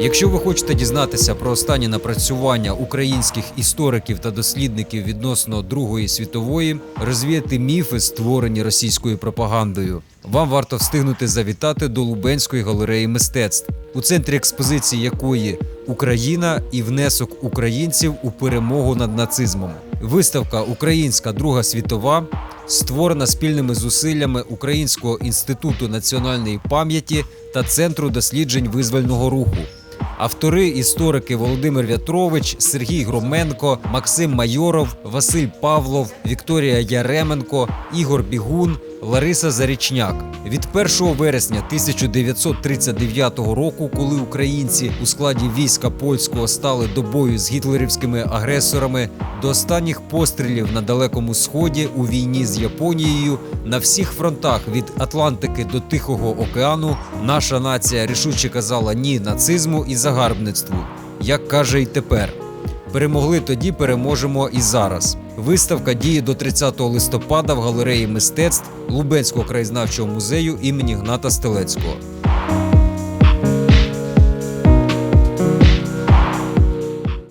Якщо ви хочете дізнатися про останні напрацювання українських істориків та дослідників відносно Другої світової, розвіяти міфи, створені російською пропагандою, вам варто встигнути завітати до Лубенської галереї мистецтв, у центрі експозиції якої Україна і внесок українців у перемогу над нацизмом. Виставка Українська Друга світова створена спільними зусиллями Українського інституту національної пам'яті та Центру досліджень визвольного руху. Автори історики Володимир В'ятрович, Сергій Громенко, Максим Майоров, Василь Павлов, Вікторія Яременко, Ігор Бігун, Лариса Зарічняк. Від 1 вересня 1939 року, коли українці у складі війська польського стали до бою з гітлерівськими агресорами, до останніх пострілів на далекому сході у війні з Японією на всіх фронтах від Атлантики до Тихого океану наша нація рішуче казала ні нацизму і загарбництву, як каже й тепер. Перемогли тоді, переможемо і зараз. Виставка діє до 30 листопада в галереї мистецтв Лубенського краєзнавчого музею імені Гната Стелецького.